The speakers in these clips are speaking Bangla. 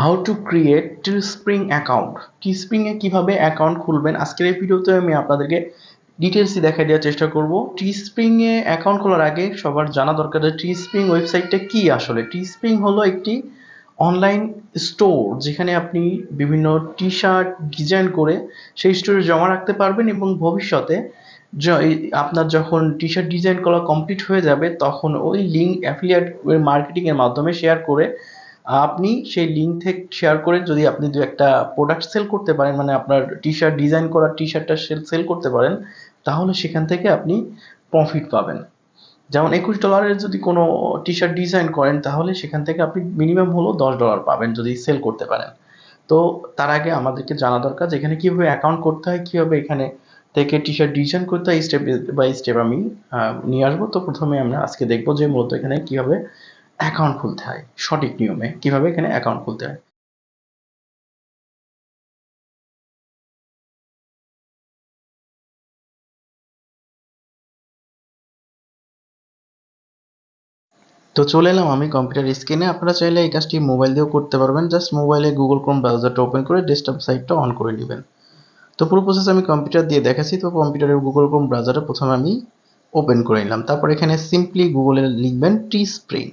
How to create Teespring account টি স্প্রিংয়ে কীভাবে অ্যাকাউন্ট খুলবেন? আজকের এই ভিডিওতে আমি আপনাদেরকে ডিটেলসই দেখা দেওয়ার চেষ্টা করব। টি স্প্রিংয়ে অ্যাকাউন্ট খোলার আগে সবার জানা দরকার যে টি স্প্রিং ওয়েবসাইটটা কী আসলে। টি স্প্রিং হলো একটি অনলাইন স্টোর যেখানে আপনি বিভিন্ন টি শার্ট ডিজাইন করে সেই স্টোরে জমা রাখতে পারবেন এবং ভবিষ্যতে আপনার যখন টি শার্ট ডিজাইন করা কমপ্লিট হয়ে যাবে তখন ওই লিঙ্ক অ্যাফিলিয়েট মার্কেটিংয়ের মাধ্যমে শেয়ার করে আপনি সেই লিঙ্ক থেকে শেয়ার করে যদি আপনি দু একটা প্রোডাক্ট সেল করতে পারেন মানে আপনার টি শার্ট ডিজাইন করা টি শার্টটা সেল সেল করতে পারেন, তাহলে সেখান থেকে আপনি প্রফিট পাবেন। যেমন একুশ ডলারের যদি কোনো টি শার্ট ডিজাইন করেন, তাহলে সেখান থেকে আপনি মিনিমাম হলো দশ ডলার পাবেন যদি সেল করতে পারেন। তো তার আগে আমাদেরকে জানা দরকার যে এখানে কীভাবে অ্যাকাউন্ট করতে হয়, কীভাবে এখানে থেকে টি শার্ট ডিজাইন করতে হয় স্টেপ বাই স্টেপ আমি নিয়ে আসব। তো প্রথমে আমরা আজকে দেখব যে মূলত এখানে কীভাবে অ্যাকাউন্ট খুলতে হয়, সঠিক নিয়মে। কীভাবে? এখানে অ্যাকাউন্ট খুলতে হয়। তো চলে এলাম আমি কম্পিউটার স্ক্রিনে আপনারা চাইলে এই কাজটি মোবাইল দিয়েও করতে পারবেন। জাস্ট মোবাইলে গুগল ক্রোম ব্রাউজারটা ওপেন করে ডেস্কটপ সাইটটা অন করে নেবেন। তো পুরো প্রসেস আমি কম্পিউটার দিয়ে দেখাচ্ছি। তো কম্পিউটারের গুগল ক্রোম ব্রাউজারটা প্রথমে আমি ওপেন করে নিলাম। তারপর এখানে সিম্পলি গুগলে লিখবেন টি স্প্রিং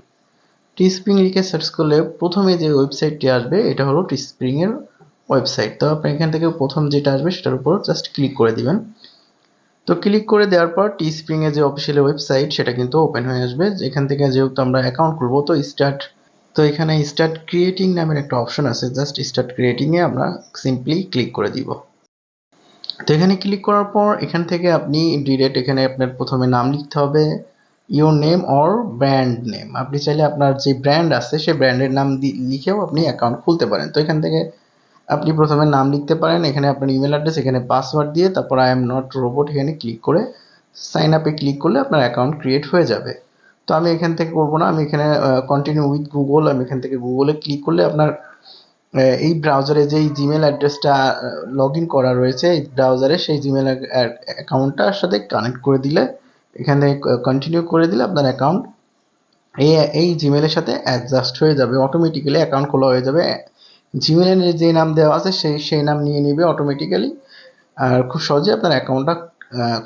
টি স্প্রিং লিখে সার্চ করলে প্রথমে যে ওয়েবসাইটটি আসবে, এটা হলো টি স্প্রিং এর ওয়েবসাইট তো আপনি এখান থেকে প্রথম যেটা আসবে, সেটার উপর জাস্ট ক্লিক করে দিবেন। তো ক্লিক করে দেওয়ার পর টি স্প্রিং এর যে অফিসিয়াল ওয়েবসাইট সেটা কিন্তু ওপেন হয়ে আসবে। এখান থেকে যেহেতু আমরা অ্যাকাউন্ট খুলবো, তো স্টার্ট তো এখানে স্টার্ট ক্রিয়েটিং নামের একটা অপশন আছে। জাস্ট স্টার্ট ক্রিয়েটিং এ আমরা সিম্পলি ক্লিক করে দিব। তো এখানে ক্লিক করার পর এখান থেকে আপনি ডিরেক্ট এখানে আপনার প্রথমে নাম লিখতে হবে। Your name or brand name আপনি চাইলে আপনার যে ব্র্যান্ড আছে সেই ব্র্যান্ডের নাম লিখেও আপনি অ্যাকাউন্ট খুলতে পারেন। তো এখান থেকে আপনি প্রথমে নাম লিখতে পারেন। এখানে আপনার ইমেল অ্যাড্রেস এখানে পাসওয়ার্ড দিয়ে তারপর আই এম নট রোবট এখানে ক্লিক করে সাইন আপে ক্লিক করলে আপনার অ্যাকাউন্ট ক্রিয়েট হয়ে যাবে। তো আমি এখান থেকে করব না। আমি এখানে কন্টিনিউ উইথ গুগল আমি এখান থেকে গুগলে ক্লিক করলে আপনার এই ব্রাউজারে যেই জিমেল অ্যাড্রেসটা লগ ইন করা রয়েছে, এই ব্রাউজারে সেই জিমেল অ্যাকাউন্টটার সাথে কানেক্ট করে দিলে এখান কন্টিনিউ করে দিলে আপনার অ্যাকাউন্ট এই এই জিমেলের সাথে অ্যাডজাস্ট হয়ে যাবে অটোমেটিক্যালি অ্যাকাউন্ট খোলা হয়ে যাবে। জিমেলের যে নাম দেওয়া আছে, সেই সেই নাম নিয়ে নিবে অটোমেটিক্যালি আর খুব সহজে আপনার অ্যাকাউন্টটা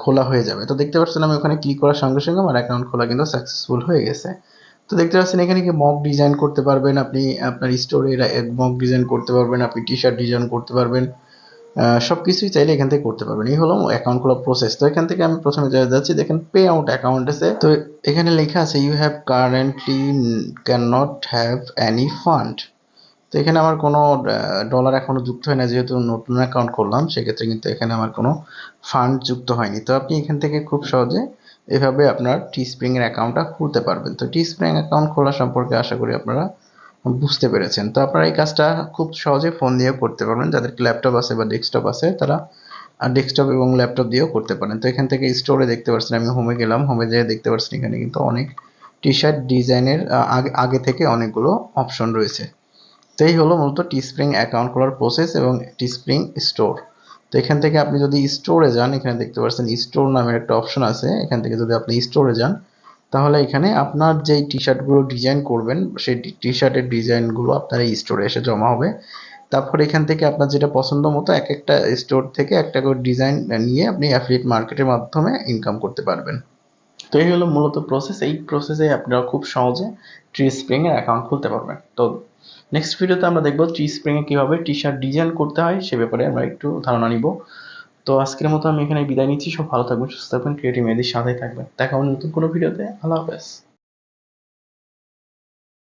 খোলা হয়ে যাবে। তো দেখতে পাচ্ছেন আমি ওখানে ক্লিক করার সঙ্গে সঙ্গে আমার অ্যাকাউন্ট খোলা কিন্তু সাকসেসফুল হয়ে গেছে। তো দেখতে পাচ্ছেন এখানে কি মক ডিজাইন করতে পারবেন আপনি, আপনার স্টোরে মক ডিজাইন করতে পারবেন, আপনি টি শার্ট ডিজাইন করতে পারবেন। সব কিছুই চাইলে এখান থেকে করতে পারবেন। এই হলো অ্যাকাউন্ট খোলা প্রসেস তো এখান থেকে আমি প্রথমে যা যাচ্ছি, দেখেন পে আউট অ্যাকাউন্ট আছে। তো এখানে লেখা আছে you have currently can not have any fund তো এখানে আমার কোনো ডলার এখনও যুক্ত হয় না, যেহেতু নতুন অ্যাকাউন্ট করলাম, সেক্ষেত্রে কিন্তু এখানে আমার কোনো ফান্ড যুক্ত হয়নি। তো আপনি এখান থেকে খুব সহজে এভাবে আপনার টি স্প্রিং এর অ্যাকাউন্টটা খুলতে পারবেন। তো টি স্প্রিং অ্যাকাউন্ট খোলা সম্পর্কে আশা করি আপনারা বুঝতে পেরেছেন। তো আপনারা এই কাজটা খুব সহজে ফোন দিয়েও করতে পারবেন। যাদের ল্যাপটপ আছে বা ডেস্কটপ আছে, তারা ডেস্কটপ এবং ল্যাপটপ দিয়েও করতে পারেন। তো এখান থেকে স্টোরে দেখতে পাচ্ছেন আমি হোমে গেলাম। হোমে যেয়ে দেখতে পাচ্ছেন এখানে কিন্তু অনেক টি শার্ট ডিজাইনের আগে আগে থেকে অনেকগুলো অপশন রয়েছে। তো এই হলো মূলত টি স্প্রিং অ্যাকাউন্ট খোলার প্রসেস এবং টি স্প্রিং স্টোর তো এখান থেকে আপনি যদি স্টোরে যান, এখানে দেখতে পাচ্ছেন স্টোর নামের একটা অপশন আছে। এখান থেকে যদি আপনি স্টোরে যান তাহলে এখানে আপনার যেই টি শার্টগুলো ডিজাইন করবেন, সেই টি শার্টের ডিজাইনগুলো আপনার এই স্টোরে এসে জমা হবে। তারপর এখান থেকে আপনার যেটা পছন্দ মতো এক একটা স্টোর থেকে একটা করে ডিজাইন নিয়ে আপনি অ্যাফিলিয়েট মার্কেটের মাধ্যমে ইনকাম করতে পারবেন। তো এই হলো মূলত প্রসেস এই প্রসেসে আপনারা খুব সহজে ট্রি স্প্রিং এর অ্যাকাউন্ট খুলতে পারবেন। তো নেক্সট ভিডিওতে আমরা দেখব ট্রি স্প্রিং এ কীভাবে টি শার্ট ডিজাইন করতে হয়, সে ব্যাপারে আমরা একটু ধারণা নিব। তো আজকের মতো আমি এখানে বিদায় নিচ্ছি। সব ভালো থাকবেন, সুস্থ থাকবেন ক্রিয়েটিভ মেয়েদের সাথেই থাকবেন। দেখা হবে নতুন কোনো ভিডিওতে। আল্লাহ হাফেজ।